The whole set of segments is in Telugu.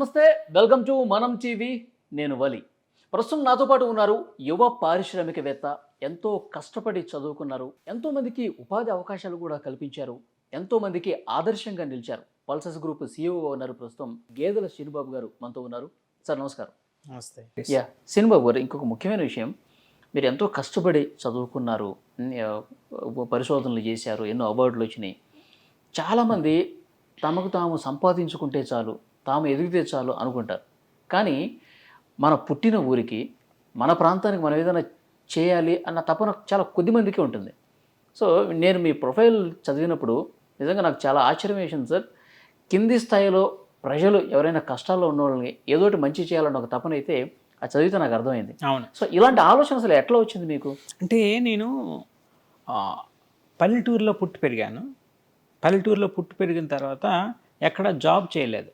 నమస్తే వెల్కమ్ టు మనం టీవీ నేను వలి. ప్రస్తుతం నాతో పాటు ఉన్నారు యువ పారిశ్రామికవేత్త ఎంతో కష్టపడి చదువుకున్నారు ఎంతో మందికి ఉపాధి అవకాశాలు కూడా కల్పించారు ఎంతో మందికి ఆదర్శంగా నిలిచారు. పల్సస్ గ్రూప్ సీఈఓ ఉన్నారు ప్రస్తుతం గేదెల శ్రీనిబాబు గారు మనతో ఉన్నారు. సార్ నమస్కారం. నమస్తే. యా శ్రీనిబాబు గారు ఇంకొక ముఖ్యమైన విషయం. మీరు ఎంతో కష్టపడి చదువుకున్నారు పరిశోధనలు చేశారు ఎన్నో అవార్డులు వచ్చినాయి. చాలామంది తమకు తాము సంపాదించుకుంటే చాలు తాము ఎదిగితే చాలు అనుకుంటారు. కానీ మన పుట్టిన ఊరికి మన ప్రాంతానికి మనం ఏదైనా చేయాలి అన్న తపన చాలా కొద్ది మందికి ఉంటుంది. సో నేను మీ ప్రొఫైల్ చదివినప్పుడు నిజంగా నాకు చాలా ఆశ్చర్యం వేసింది సార్. కింది స్థాయిలో ప్రజలు ఎవరైనా కష్టాల్లో ఉన్న వాళ్ళని ఏదోటి మంచి చేయాలన్న ఒక తపన అయితే అది చదివితే నాకు అర్థమైంది. అవును. సో ఇలాంటి ఆలోచన అసలు ఎట్లా వచ్చింది మీకు? అంటే నేను పల్లెటూరులో పుట్టి పెరిగాను. పల్లెటూరులో పుట్టి పెరిగిన తర్వాత ఎక్కడ జాబ్ చేయలేదు.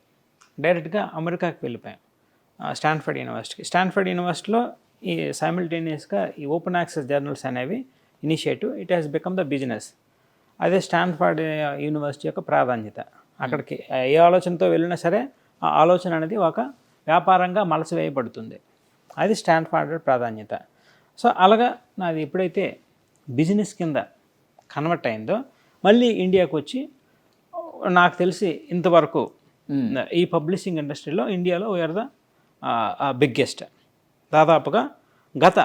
డైరెక్ట్గా అమెరికాకి వెళ్ళిపోయాం. స్టాన్ఫర్డ్ యూనివర్సిటీకి స్టాన్ఫర్డ్ యూనివర్సిటీలో ఈ సైమిల్టేనియస్గా ఈ ఓపెన్ యాక్సెస్ జర్నల్స్ అనేవి initiative. It has become the business అదే స్టాన్ఫర్డ్ యూనివర్సిటీ యొక్క ప్రాధాన్యత. అక్కడికి ఏ ఆలోచనతో వెళ్ళినా సరే ఆ ఆలోచన అనేది ఒక వ్యాపారంగా మలసివేయబడుతుంది. అది స్టాన్ఫర్డ్ ప్రాధాన్యత. సో అలాగా నాది ఎప్పుడైతే బిజినెస్ కింద కన్వర్ట్ అయిందో మళ్ళీ ఇండియాకు వచ్చి నాకు తెలిసి ఇంతవరకు ఈ పబ్లిషింగ్ ఇండస్ట్రీలో ఇండియాలో వీఆర్ ద బిగ్గెస్ట్ దాదాపుగా గత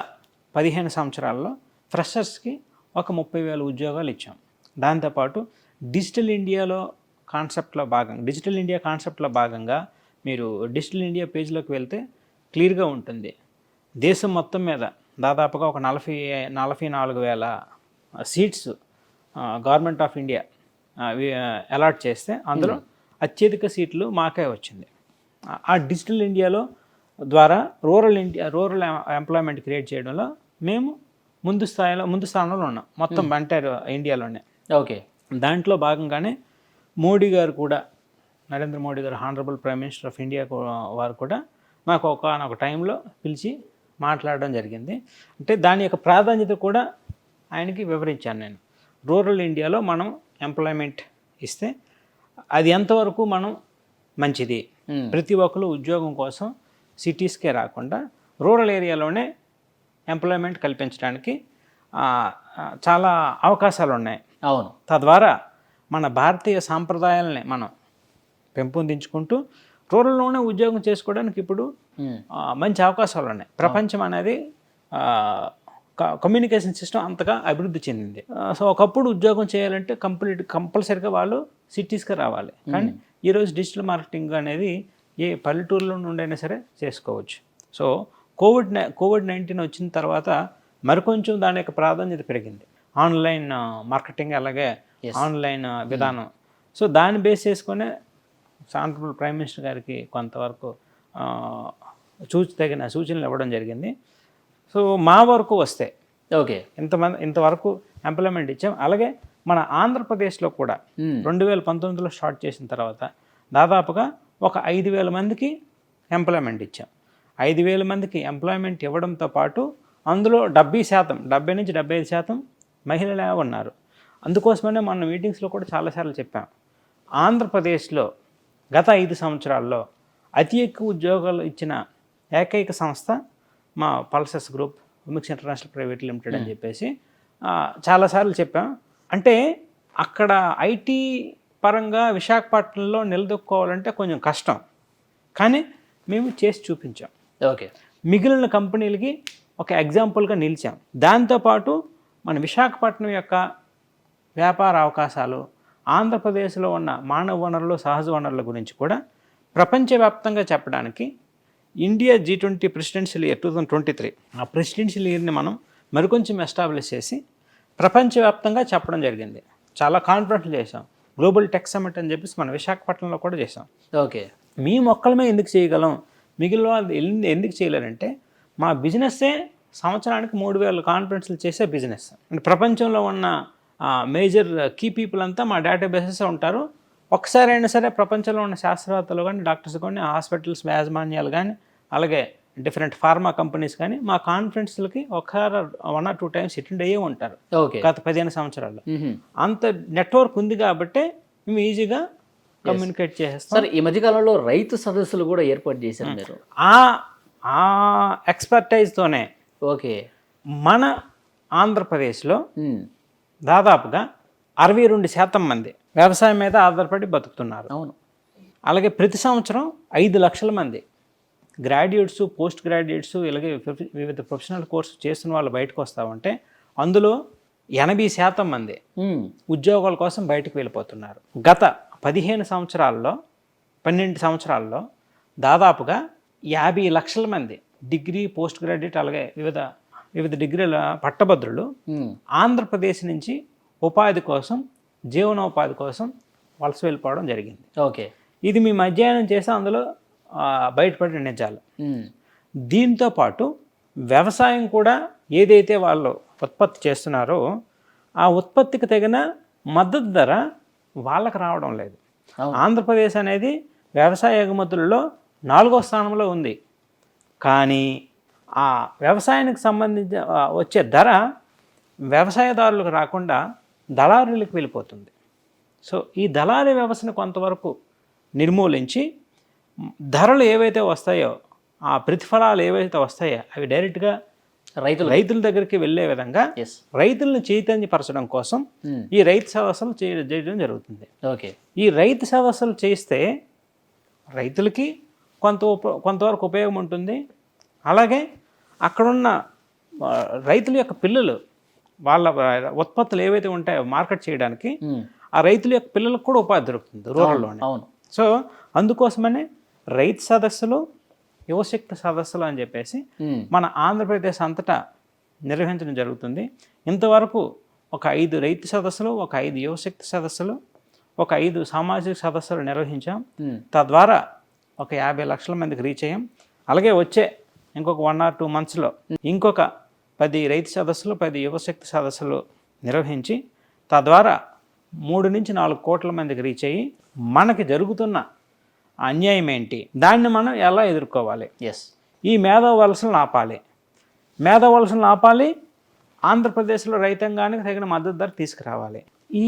పదిహేను సంవత్సరాల్లో ఫ్రెషర్స్కి ఒక ముప్పై వేల ఉద్యోగాలు ఇచ్చాం. దాంతోపాటు డిజిటల్ ఇండియాలో కాన్సెప్ట్లో భాగంగా డిజిటల్ ఇండియా కాన్సెప్ట్లో భాగంగా మీరు డిజిటల్ ఇండియా పేజ్లోకి వెళ్తే క్లియర్గా ఉంటుంది. దేశం మొత్తం మీద దాదాపుగా ఒక నలభై నలభై నాలుగు వేల seats government of India allot చేస్తే అందులో అత్యధిక సీట్లు మాకే వచ్చింది. ఆ- డిజిటల్ ఇండియాలో ద్వారా rural India rural employment create చేయడంలో మేము ముందు స్థాయిలో ముందు స్థానంలో ఉన్నాం. మొత్తం ఎంటైర్ ఇండియాలోనే. ఓకే. దాంట్లో భాగంగానే మోడీ గారు కూడా Narendra Modi garu honourable prime minister of India వారు కూడా నాకు ఒక టైంలో పిలిచి మాట్లాడడం జరిగింది. అంటే దాని యొక్క ప్రాధాన్యత కూడా ఆయనకి వివరించాను నేను. రూరల్ ఇండియాలో మనం ఎంప్లాయ్మెంట్ ఇస్తే అది ఎంతవరకు మనం మంచిది. ప్రతి ఒక్కరు ఉద్యోగం కోసం సిటీస్కే రాకుండా రూరల్ ఏరియాలోనే ఎంప్లాయ్మెంట్ కల్పించడానికి చాలా అవకాశాలు ఉన్నాయి అవును. తద్వారా మన భారతీయ సాంప్రదాయాలని మనం పెంపొందించుకుంటూ రూరల్లోనే ఉద్యోగం చేసుకోవడానికి ఇప్పుడు మంచి అవకాశాలు ఉన్నాయి ప్రపంచం అనేది కమ్యూనికేషన్ సిస్టమ్ అంతగా అభివృద్ధి చెందింది. సో ఒకప్పుడు ఉద్యోగం చేయాలంటే కంప్లీట్ కంపల్సరీగా వాళ్ళు సిటీస్కి రావాలి. కానీ ఈరోజు డిజిటల్ మార్కెటింగ్ అనేది ఏ పల్లెటూరులో నుండైనా సరే చేసుకోవచ్చు. సో కోవిడ్ కోవిడ్ నైన్టీన్ వచ్చిన తర్వాత మరికొంచెం దాని యొక్క ప్రాధాన్యత పెరిగింది. ఆన్లైన్ మార్కెటింగ్ అలాగే ఆన్లైన్ విధానం. సో దాన్ని బేస్ చేసుకునే సాంట్రబుల్ ప్రైమ్ మినిస్టర్ గారికి కొంతవరకు సూచి తగిన సూచనలు ఇవ్వడం జరిగింది. సో మా వరకు వస్తే ఓకే. ఇంతమంది ఇంతవరకు ఎంప్లాయ్మెంట్ ఇచ్చాం. అలాగే మన ఆంధ్రప్రదేశ్లో కూడా రెండు వేల పంతొమ్మిదిలో స్టార్ట్ చేసిన తర్వాత దాదాపుగా ఒక ఐదు వేల మందికి ఎంప్లాయ్మెంట్ ఇచ్చాం. ఐదు వేల మందికి ఎంప్లాయ్మెంట్ ఇవ్వడంతో పాటు అందులో డెబ్బై శాతం డెబ్బై నుంచి డెబ్బై ఐదు శాతం మహిళలే ఉన్నారు. అందుకోసమనే మన మీటింగ్స్లో కూడా చాలాసార్లు చెప్పాం. ఆంధ్రప్రదేశ్లో గత ఐదు సంవత్సరాల్లో అతి ఎక్కువ ఉద్యోగాలు ఇచ్చిన ఏకైక సంస్థ మా Pulsus group విమిక్స్ international private limited అని చెప్పేసి చాలాసార్లు చెప్పాం. అంటే అక్కడ ఐటీ పరంగా విశాఖపట్నంలో నిలదొక్కోవాలంటే కొంచెం కష్టం. కానీ మేము చేసి చూపించాం. ఓకే. మిగిలిన కంపెనీలకి ఒక ఎగ్జాంపుల్గా నిలిచాం. దాంతోపాటు మన విశాఖపట్నం యొక్క వ్యాపార అవకాశాలు ఆంధ్రప్రదేశ్లో ఉన్న మానవ వనరులు సహజ వనరుల గురించి కూడా ప్రపంచవ్యాప్తంగా చెప్పడానికి India G twenty presidential year two thousand twenty three ఆ ప్రెసిడెన్షియల్ ఇయర్ని మనం మరికొంచెం ఎస్టాబ్లిష్ చేసి ప్రపంచవ్యాప్తంగా చెప్పడం జరిగింది. చాలా కాన్ఫరెన్స్లు చేసాం గ్లోబల్ టెక్ సమిట్ అని చెప్పేసి మన విశాఖపట్నంలో కూడా చేసాం ఓకే. మీ మొక్కలమే ఎందుకు చేయగలం? మిగిలిన వాళ్ళు ఎందుకు చేయలేరంటే మా బిజినెస్సే సంవత్సరానికి మూడు వేల కాన్ఫరెన్స్లు చేసే బిజినెస్. అంటే ప్రపంచంలో ఉన్న మేజర్ కీ పీపుల్ అంతా మా డేటాబేసెస్ ఉంటారు. ఒకసారి అయినా సరే ప్రపంచంలో ఉన్న శాస్త్రవేత్తలు కానీ డాక్టర్స్ కానీ హాస్పిటల్స్ యాజమాన్యాలు కానీ అలాగే డిఫరెంట్ ఫార్మా కంపెనీస్ కానీ మా కాన్ఫరెన్స్లకి ఒక one or two times attend అయ్యే ఉంటారు. గత పదిహేను సంవత్సరాల్లో. అంత నెట్వర్క్ ఉంది కాబట్టి మేము ఈజీగా కమ్యూనికేట్ చేసేస్తాం. సార్ ఈ మధ్యకాలంలో రైతు సదస్సులు కూడా ఏర్పాటు చేశారు మీరు. ఆ ఆ ఎక్స్పర్టైజ్తోనే ఓకే. మన ఆంధ్రప్రదేశ్లో దాదాపుగా అరవై రెండు శాతం మంది వ్యవసాయం మీద ఆధారపడి బతుకుతున్నారు. అవును. అలాగే ప్రతి సంవత్సరం ఐదు లక్షల మంది గ్రాడ్యుయేట్స్ పోస్ట్ గ్రాడ్యుయేట్స్ ఇలాగే వివిధ ప్రొఫెషనల్ కోర్సు చేస్తున్న వాళ్ళు బయటకు వస్తామంటే అందులో ఎనభై శాతం మంది ఉద్యోగాల కోసం బయటకు వెళ్ళిపోతున్నారు. గత పదిహేను సంవత్సరాల్లో పన్నెండు సంవత్సరాల్లో దాదాపుగా యాభై లక్షల మంది డిగ్రీ పోస్ట్ గ్రాడ్యుయేట్ అలాగే వివిధ వివిధ డిగ్రీల పట్టభద్రులు ఆంధ్రప్రదేశ్ నుంచి ఉపాధి కోసం జీవనోపాధి కోసం వలస వెళ్ళిపోవడం జరిగింది. ఓకే. ఇది మీ మధ్యాహ్నం చేసి అందులో బయటపడిన నిజాలు. దీంతో పాటు వ్యవసాయం కూడా ఏదైతే వాళ్ళు ఉత్పత్తి చేస్తున్నారో ఆ ఉత్పత్తికి తగిన మద్దతు ధర వాళ్ళకి రావడం లేదు. ఆంధ్రప్రదేశ్ అనేది వ్యవసాయ ఎగుమతులలో నాలుగో స్థానంలో ఉంది. కానీ ఆ వ్యవసాయానికి సంబంధించి వచ్చే ధర వ్యవసాయదారులకు రాకుండా దళారులకు వెళ్ళిపోతుంది. సో ఈ దళారీ వ్యవస్థను కొంతవరకు నిర్మూలించి ధరలు ఏవైతే వస్తాయో ఆ ప్రతిఫలాలు ఏవైతే వస్తాయో అవి డైరెక్ట్గా రైతులు రైతుల దగ్గరికి వెళ్ళే విధంగా రైతులను చైతన్యపరచడం కోసం ఉమ్, ఈ రైతు సదస్సులు చేయ- చేయడం జరుగుతుంది. ఓకే. ఈ రైతు సదస్సులు చేస్తే రైతులకి కొంత ఉప- కొంతవరకు ఉపయోగం ఉంటుంది. అలాగే అక్కడున్న రైతుల యొక్క పిల్లలు వాళ్ళ ఉత్పత్తులు ఏవైతే ఉంటాయో మార్కెట్ చేయడానికి ఉమ్, ఆ రైతుల యొక్క పిల్లలకు కూడా ఉపాధి దొరుకుతుంది రూరల్లోనే. అవును. సో అందుకోసమనే రైతు సదస్సులు యువశక్తి సదస్సులు అని చెప్పేసి మన ఆంధ్రప్రదేశ్ అంతటా నిర్వహించడం జరుగుతుంది. ఇంతవరకు ఒక ఐదు రైతు సదస్సులు ఒక ఐదు యువశక్తి సదస్సులు ఒక ఐదు సామాజిక సదస్సులు నిర్వహించాం. తద్వారా ఒక యాభై లక్షల మందికి రీచ్ అయ్యాం. అలాగే వచ్చే ఇంకొక వన్ ఆర్ టూ మంత్స్లో ఇంకొక పది రైతు సదస్సులు పది యువశక్తి సదస్సులు నిర్వహించి తద్వారా మూడు నుంచి నాలుగు కోట్ల మందికి రీచ్ అయ్యి మనకి జరుగుతున్న అన్యాయం ఏంటి? దాన్ని మనం ఎలా ఎదుర్కోవాలి? ఎస్ ఈ మేధా వలసలను ఆపాలి. మేధా వలసలను ఆపాలి ఆంధ్రప్రదేశ్లో రైతాంగానికి తగిన మద్దతు ధర తీసుకురావాలి. ఈ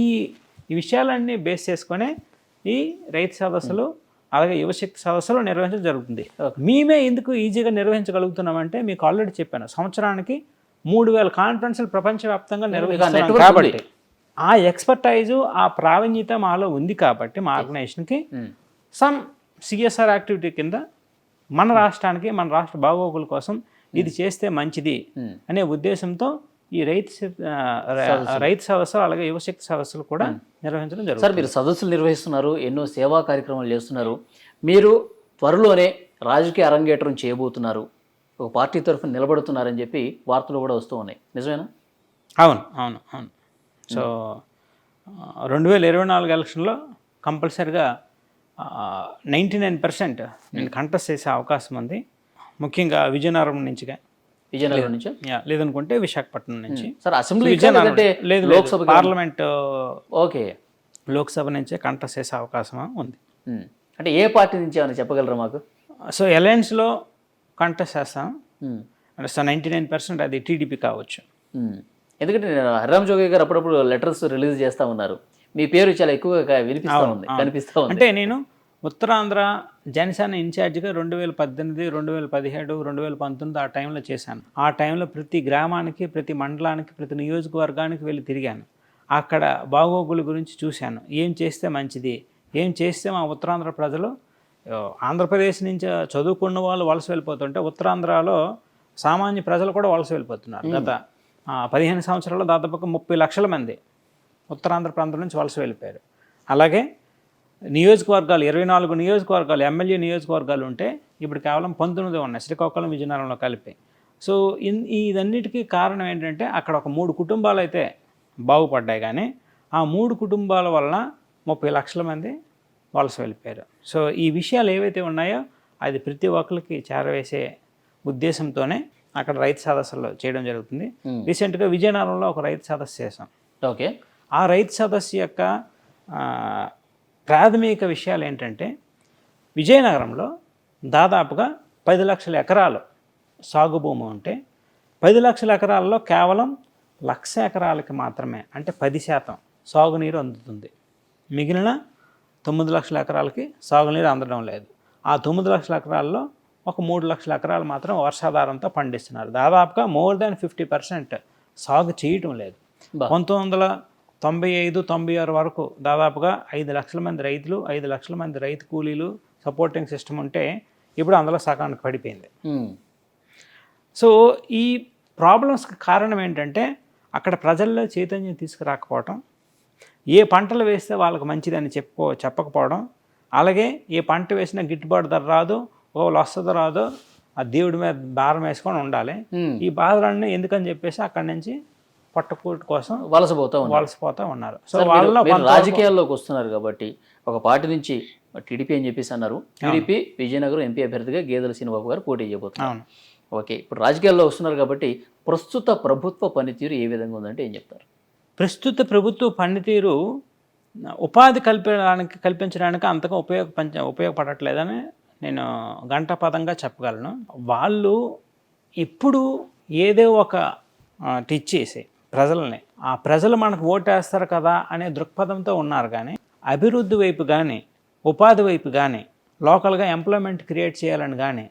విషయాలన్నీ బేస్ చేసుకొని ఈ రైతు సదస్సులు అలాగే యువశక్తి సదస్సులు నిర్వహించడం జరుగుతుంది. మేమే ఎందుకు ఈజీగా నిర్వహించగలుగుతున్నామంటే మీకు ఆల్రెడీ చెప్పాను సంవత్సరానికి మూడు వేల కాన్ఫరెన్స్లు ప్రపంచవ్యాప్తంగా నిర్వహిస్తున్నాం కాబట్టి. ఆ ఎక్స్పర్టైజు ఆ ప్రావీణ్యత మాలో ఉంది కాబట్టి మా ఆర్గనైజేషన్కి ఉమ్, సమ్ సిఎస్ఆర్ యాక్టివిటీ కింద మన రాష్ట్రానికి మన రాష్ట్ర బాగోగుల కోసం ఇది చేస్తే మంచిది ఉమ్, అనే ఉద్దేశంతో ఈ రైతు రైతు సదస్సులు అలాగే యువశక్తి సదస్సులు కూడా నిర్వహించడం జరుగుతుంది. సార్ మీరు సదస్సులు నిర్వహిస్తున్నారు ఎన్నో సేవా కార్యక్రమాలు చేస్తున్నారు. మీరు త్వరలోనే రాజకీయ అరంగేట్రం చేయబోతున్నారు. ఒక పార్టీ తరఫున నిలబడుతున్నారని చెప్పి వార్తలు కూడా వస్తూ ఉన్నాయి. నిజమేనా? అవును అవును అవును. సో రెండు వేల ఇరవై నాలుగు ఎలక్షన్లో కంపల్సరిగా నైంటీ నైన్ పర్సెంట్ నేను కంటెస్ట్ చేసే అవకాశం ఉంది. ముఖ్యంగా విజయనగరం నుంచిగా. విజయనగరం నుంచి? లేదనుకుంటే విశాఖపట్నం నుంచి. సార్ అసెంబ్లీ విజయనగరం లేదు లోక్సభ పార్లమెంట్ ఓకే. లోక్సభ నుంచే కంటెస్ట్ చేసే అవకాశం ఉంది. ఉమ్, అంటే ఏ పార్టీ నుంచి ఏమైనా చెప్పగలరా మాకు? సో అలయన్స్లో కంటెస్ట్ చేస్తాం. ఉమ్, అంటే సో నైంటీ నైన్ పర్సెంట్ అది టీడీపీ కావచ్చు. ఎందుకంటే హరిరామ్ జోగి గారు అప్పుడప్పుడు లెటర్స్ రిలీజ్ చేస్తా ఉన్నారు. మీ పేరు చాలా ఎక్కువగా వినిపిస్తా ఉంది కనిపిస్తా ఉంది. అంటే నేను ఉత్తరాంధ్ర జనసేన ఇన్ఛార్జిగా రెండు వేల పద్దెనిమిది రెండు వేల పదిహేడు రెండు వేల పంతొమ్మిది ఆ టైంలో చేశాను. ఆ టైంలో ప్రతి గ్రామానికి ప్రతి మండలానికి ప్రతి నియోజకవర్గానికి వెళ్ళి తిరిగాను. అక్కడ బాగోగుల గురించి చూశాను. ఏం చేస్తే మంచిది? ఏం చేస్తే మా ఉత్తరాంధ్ర ప్రజలు ఆంధ్రప్రదేశ్ నుంచి చదువుకున్న వాళ్ళు వలస వెళ్ళిపోతుంటే ఉత్తరాంధ్రలో సామాన్య ప్రజలు కూడా వలస వెళ్ళిపోతున్నారు. గత పదిహేను సంవత్సరాల్లో దాదాపుగా ముప్పై లక్షల మంది. ఉత్తరాంధ్ర ప్రాంతం నుంచి వలస వెళ్ళిపోయారు. అలాగే నియోజకవర్గాలు ఇరవై నాలుగు నియోజకవర్గాలు ఎమ్మెల్యే నియోజకవర్గాలు ఉంటే ఇప్పుడు కేవలం పంతొమ్మిది ఉన్నాయి శ్రీకాకుళం విజయనగరంలో కలిపి. సో ఇన్ ఇదన్నిటికీ కారణం ఏంటంటే అక్కడ ఒక మూడు కుటుంబాలు అయితే బాగుపడ్డాయి కానీ ఆ మూడు కుటుంబాల వలన ముప్పై లక్షల మంది వలస వెళ్ళిపోయారు. సో ఈ విషయాలు ఏవైతే ఉన్నాయో అది ప్రతి ఒక్కరికి చేరవేసే ఉద్దేశంతోనే అక్కడ రైతు సదస్సులు చేయడం జరుగుతుంది. రీసెంట్గా విజయనగరంలో ఒక రైతు సదస్సు చేసాం ఓకే. ఆ రైతు సదస్సు యొక్క ప్రాథమిక విషయాలు ఏంటంటే విజయనగరంలో దాదాపుగా పది లక్షల ఎకరాలు సాగు భూమి ఉంటే పది లక్షల ఎకరాల్లో కేవలం లక్ష ఎకరాలకి మాత్రమే అంటే పది శాతం సాగునీరు అందుతుంది. మిగిలిన తొమ్మిది లక్షల ఎకరాలకి సాగునీరు అందడం లేదు. ఆ తొమ్మిది లక్షల ఎకరాల్లో ఒక మూడు లక్షల ఎకరాలు మాత్రం వర్షాధారంతో పండిస్తున్నారు. దాదాపుగా మోర్ దాన్ ఫిఫ్టీ పర్సెంట్ సాగు చేయటం లేదు. పంతొమ్మిది వందల తొంభై ఐదు తొంభై ఆరు వరకు దాదాపుగా ఐదు లక్షల మంది రైతులు ఐదు లక్షల మంది రైతు కూలీలు సపోర్టింగ్ సిస్టమ్ ఉంటే ఇప్పుడు అందులో సగానికి పడిపోయింది. సో ఈ ప్రాబ్లమ్స్కి కారణం ఏంటంటే అక్కడ ప్రజల్లో చైతన్యం తీసుకురాకపోవటం ఏ పంటలు వేస్తే వాళ్ళకి మంచిదని చెప్పుకో చెప్పకపోవడం అలాగే ఏ పంట వేసినా గిట్టుబాటు ధర రాదు ఓ వస్తుందో రాదో ఆ దేవుడి మీద భారం వేసుకొని ఉండాలి. ఈ బాధలన్నీ ఎందుకని చెప్పేసి అక్కడి నుంచి పట్టుకూటు కోసం వలసపోతా వలసపోతూ ఉన్నారు. సో కొంతవరకు- రాజకీయాల్లోకి వస్తున్నారు కాబట్టి ఒక పార్టీ నుంచి టీడీపీ అని చెప్పేసి అన్నారు. టీడీపీ విజయనగరం ఎంపీ అభ్యర్థిగా గేదెల శ్రీనిబాబు గారు పోటీ చేయబోతున్నారు. ఓకే ఇప్పుడు రాజకీయాల్లో వస్తున్నారు కాబట్టి ప్రస్తుత ప్రభుత్వ పనితీరు ఏ విధంగా ఉందంటే ఏం చెప్తారు? ప్రస్తుత ప్రభుత్వ పనితీరు ఉపాధి కల్పించడానికి కల్పించడానికి అంతగా ఉపయోగ ఉపయోగపడట్లేదని నేను గంటపదంగా చెప్పగలను. వాళ్ళు ఇప్పుడు ఏదో ఒక ఆ, టిచ్చేసి ప్రజల్ని. ఆ ప్రజలు మనకు ఓటేస్తారు కదా అనే దృక్పథంతో ఉన్నారు కానీ అభివృద్ధి వైపు కానీ ఉపాధి వైపు కానీ లోకల్గా ఎంప్లాయ్మెంట్ క్రియేట్ చేయాలని కానీ.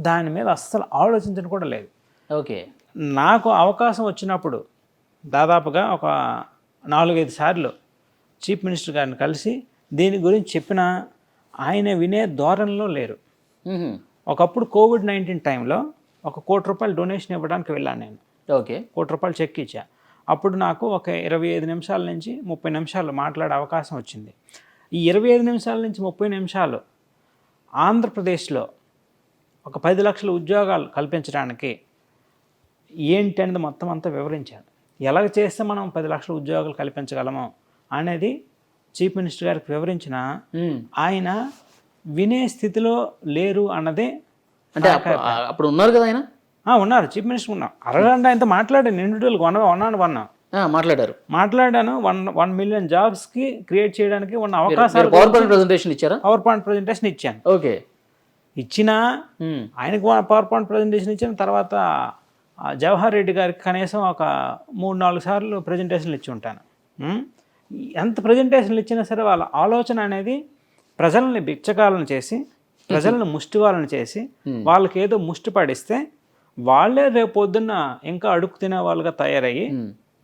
దాని మీద అస్సలు ఆలోచించడం కూడా లేదు. ఓకే. నాకు అవకాశం వచ్చినప్పుడు దాదాపుగా ఒక నాలుగైదు సార్లు చీఫ్ మినిస్టర్ గారిని కలిసి దీని గురించి చెప్పిన ఆయన వినే ధోరణిలో లేరు. ఒకప్పుడు కోవిడ్ నైన్టీన్ టైంలో ఒక కోటి రూపాయలు డొనేషన్ ఇవ్వడానికి వెళ్ళాను నేను. ఓకే. కోటి రూపాయలు చెక్ ఇచ్చా. అప్పుడు నాకు ఒక ఇరవై ఐదు నిమిషాల నుంచి ముప్పై నిమిషాలు మాట్లాడే అవకాశం వచ్చింది. ఈ ఇరవై ఐదు నిమిషాల నుంచి ముప్పై నిమిషాలు ఆంధ్రప్రదేశ్లో ఒక పది లక్షల ఉద్యోగాలు కల్పించడానికి ఏంటి అనేది మొత్తం అంతా వివరించాను ఎలాగ చేస్తే మనం పది లక్షల ఉద్యోగాలు కల్పించగలమో అనేది చీఫ్ మినిస్టర్ గారికి వివరించిన. ఆయన వినే స్థితిలో లేరు అన్నదే అంటే అప్పుడు ఉన్నారు కదా ఆయన? ఉన్నారు. చీఫ్ మినిస్టర్ ఉన్నారు. అరగంట ఆయనతో మాట్లాడాను. ఇండివిజువల్గా వన్ వన్ అండ్ వన్. మాట్లాడారు. మాట్లాడాను. వన్ వన్ మిలియన్ జాబ్స్కి క్రియేట్ చేయడానికి ఉన్న అవకాశాలు పవర్ పాయింట్ ప్రజెంటేషన్ ఇచ్చారా? పవర్ పాయింట్ ప్రజెంటేషన్ ఇచ్చాను. ఓకే. ఇచ్చినా. ఆయనకు పవర్ పాయింట్ ప్రజెంటేషన్ ఇచ్చిన తర్వాత జవహర్ రెడ్డి గారికి కనీసం ఒక మూడు నాలుగు సార్లు ప్రజెంటేషన్లు ఇచ్చి ఉంటాను? ఎంత ప్రజెంటేషన్లు ఇచ్చినా సరే వాళ్ళ ఆలోచన అనేది ప్రజల్ని బిచ్చగాలను చేసి ప్రజలను ముష్టివాళ్ళని చేసి వాళ్ళకి ఏదో ముష్టి పడిస్తే వాళ్ళే రేపు పొద్దున్న ఇంకా అడుగు తినే వాళ్ళుగా తయారయ్యి.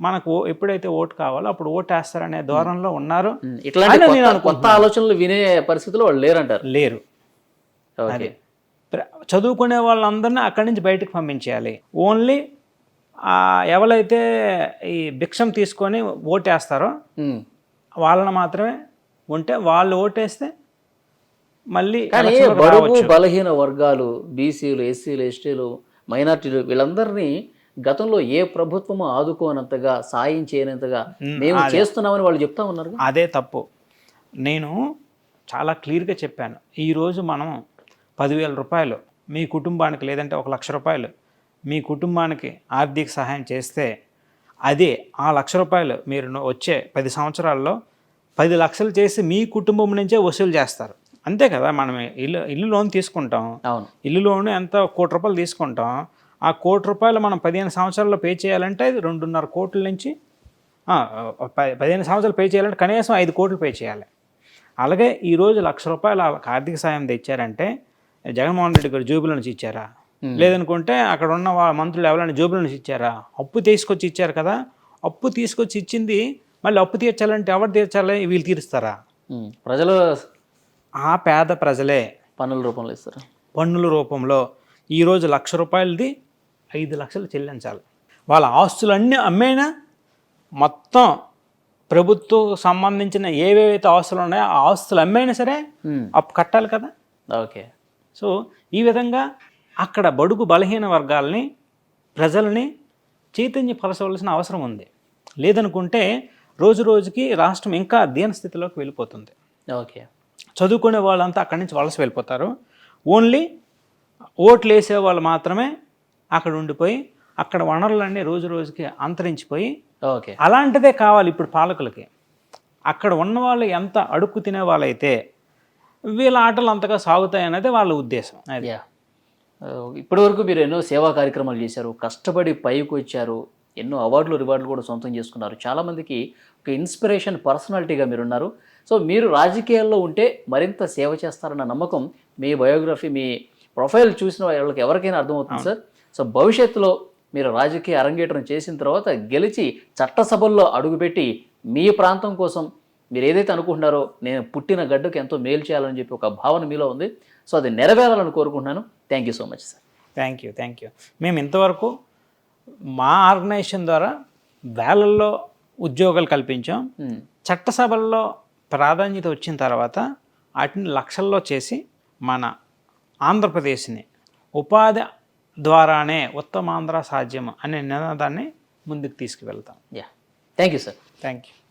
మనకు ఎప్పుడైతే ఓటు కావాలో అప్పుడు ఓటు వేస్తారనే ధోరణిలో ఉన్నారు. ఇట్లాంటి కొత్త- ఆలోచనలు వినే పరిస్థితిలో వాళ్ళు లేరంటారు లేరు చదువుకునే వాళ్ళందరినీ అక్కడి నుంచి బయటకు పంపించేయాలి ఓన్లీ ఎవరైతే ఈ భిక్షం తీసుకొని ఓటేస్తారో. వాళ్ళని మాత్రమే ఉంటే వాళ్ళు ఓటేస్తే మళ్ళీ. బలహీన వర్గాలు బీసీలు ఎస్సీలు ఎస్టీలు మైనార్టీలు వీళ్ళందరినీ గతంలో ఏ ప్రభుత్వము ఆదుకోనంతగా సాయం చేయనంతగా మేము చేస్తున్నామని వాళ్ళు చెప్తా ఉన్నారు? అదే తప్పు. నేను చాలా క్లియర్గా చెప్పాను. ఈరోజు మనం పదివేల రూపాయలు మీ కుటుంబానికి లేదంటే ఒక లక్ష రూపాయలు మీ కుటుంబానికి ఆర్థిక సహాయం చేస్తే అదే ఆ లక్ష రూపాయలు మీరు వచ్చే పది సంవత్సరాల్లో పది లక్షలు చేసి మీ కుటుంబం నుంచే వసూలు చేస్తారు. అంతే కదా మనం ఇల్లు ఇల్లు లోన్ తీసుకుంటాం. అవును. ఇల్లు లోన్ ఎంత కోటి రూపాయలు తీసుకుంటాం. ఆ కోటి రూపాయలు మనం పదిహేను సంవత్సరాల్లో పే చేయాలంటే అది రెండున్నర కోట్ల నుంచి పదిహేను సంవత్సరాలు పే చేయాలంటే కనీసం ఐదు కోట్లు పే చేయాలి. అలాగే ఈరోజు లక్ష రూపాయలు వాళ్ళకి ఆర్థిక సాయం తెచ్చారంటే జగన్మోహన్ రెడ్డి గారు జోబుల నుంచి ఇచ్చారా? లేదనుకుంటే అక్కడ ఉన్న వా- మంత్రులు ఎవరైనా జోబుల నుంచి ఇచ్చారా? అప్పు తీసుకొచ్చి ఇచ్చారు కదా అప్పు తీసుకొచ్చి ఇచ్చింది మళ్ళీ అప్పు తీర్చాలంటే ఎవరు తీర్చాలి? వీళ్ళు తీరుస్తారా. ప్రజలు ఆ పేద ప్రజలే పన్నుల రూపంలో ఇస్తారు. పన్నుల రూపంలో ఈరోజు లక్ష రూపాయలది ఐదు లక్షలు చెల్లించాలి. వాళ్ళ ఆస్తులన్నీ అమ్మేనా మొత్తం ప్రభుత్వం సంబంధించిన ఏవేవైతే ఆస్తులు ఉన్నాయో ఆ ఆస్తులు అమ్మైనా సరే. అప్పు కట్టాలి కదా. ఓకే. సో ఈ విధంగా అక్కడ బడుగు బలహీన వర్గాల్ని ప్రజల్ని చైతన్యపరచవలసిన అవసరం ఉంది. లేదనుకుంటే రోజు రోజుకి రాష్ట్రం ఇంకా దీనస్థితిలోకి వెళ్ళిపోతుంది. ఓకే. చదువుకునే వాళ్ళంతా అక్కడి నుంచి వలస వెళ్ళిపోతారు. ఓన్లీ ఓట్లు వేసే వాళ్ళు మాత్రమే అక్కడ ఉండిపోయి అక్కడ వనరులన్నీ రోజు రోజుకి అంతరించిపోయి ఓకే. అలాంటిదే కావాలి ఇప్పుడు పాలకులకి. అక్కడ ఉన్న వాళ్ళు ఎంత అడుక్కు తినే వాళ్ళైతే వీళ్ళ ఆటలు అంతగా సాగుతాయి అనేది వాళ్ళ ఉద్దేశం. అది. యా. ఇప్పటి వరకు మీరు ఎన్నో సేవా కార్యక్రమాలు చేశారు కష్టపడి పైకి వచ్చారు ఎన్నో అవార్డులు రివార్డులు కూడా సొంతం చేసుకున్నారు. చాలామందికి ఒక ఇన్స్పిరేషన్ పర్సనాలిటీగా మీరు ఉన్నారు సో మీరు రాజకీయాల్లో ఉంటే మరింత సేవ చేస్తారన్న నమ్మకం మీ బయోగ్రఫీ మీ ప్రొఫైల్ చూసిన వాళ్ళకి ఎవరికైనా అర్థమవుతుంది సార్? సో భవిష్యత్తులో మీరు రాజకీయ అరంగేట్రం చేసిన తర్వాత గెలిచి చట్టసభల్లో అడుగుపెట్టి మీ ప్రాంతం కోసం మీరు ఏదైతే అనుకుంటున్నారో నేను పుట్టిన గడ్డకు ఎంతో మేలు చేయాలని చెప్పి ఒక భావన మీలో ఉంది. సో అది నెరవేరాలని కోరుకుంటున్నాను. Thank you so much sir. Thank you thank you మేము ఇంతవరకు మా ఆర్గనైజేషన్ ద్వారా వేలల్లో ఉద్యోగాలు కల్పించాం. చట్టసభల్లో ప్రాధాన్యత వచ్చిన తర్వాత వాటిని లక్షల్లో చేసి మన ఆంధ్రప్రదేశ్ని ఉపాధి ద్వారానే ఉత్తమాంధ్ర సాధ్యం అనే నినాదాన్ని ముందుకు తీసుకువెళ్తాం. Yeah. Thank you sir. Thank you